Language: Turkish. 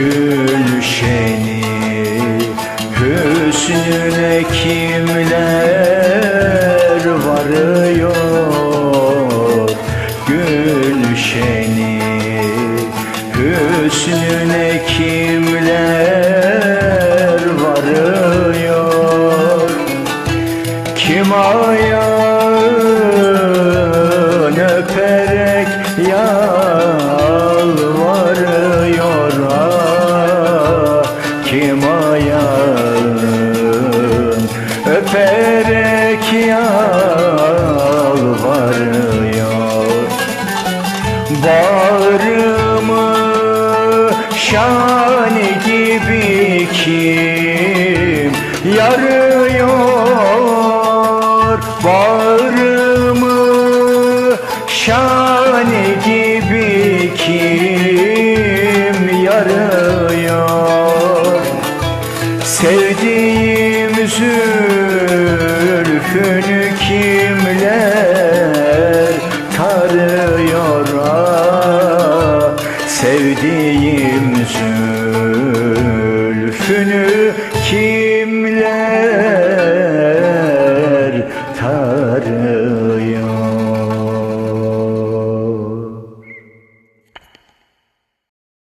gülşeni Hüsnüne kimler varıyor? Gülşeni Hüsnüne kimler varıyor? Kim ayağı öperek yalvarıyor. Bağrımı şani gibi kim yarıyor? Bağrımı şani gibi kim yarıyor? Sevdiğim yükünü kimler tarıyor? Sevdiğim zülfünü kimler tarıyor?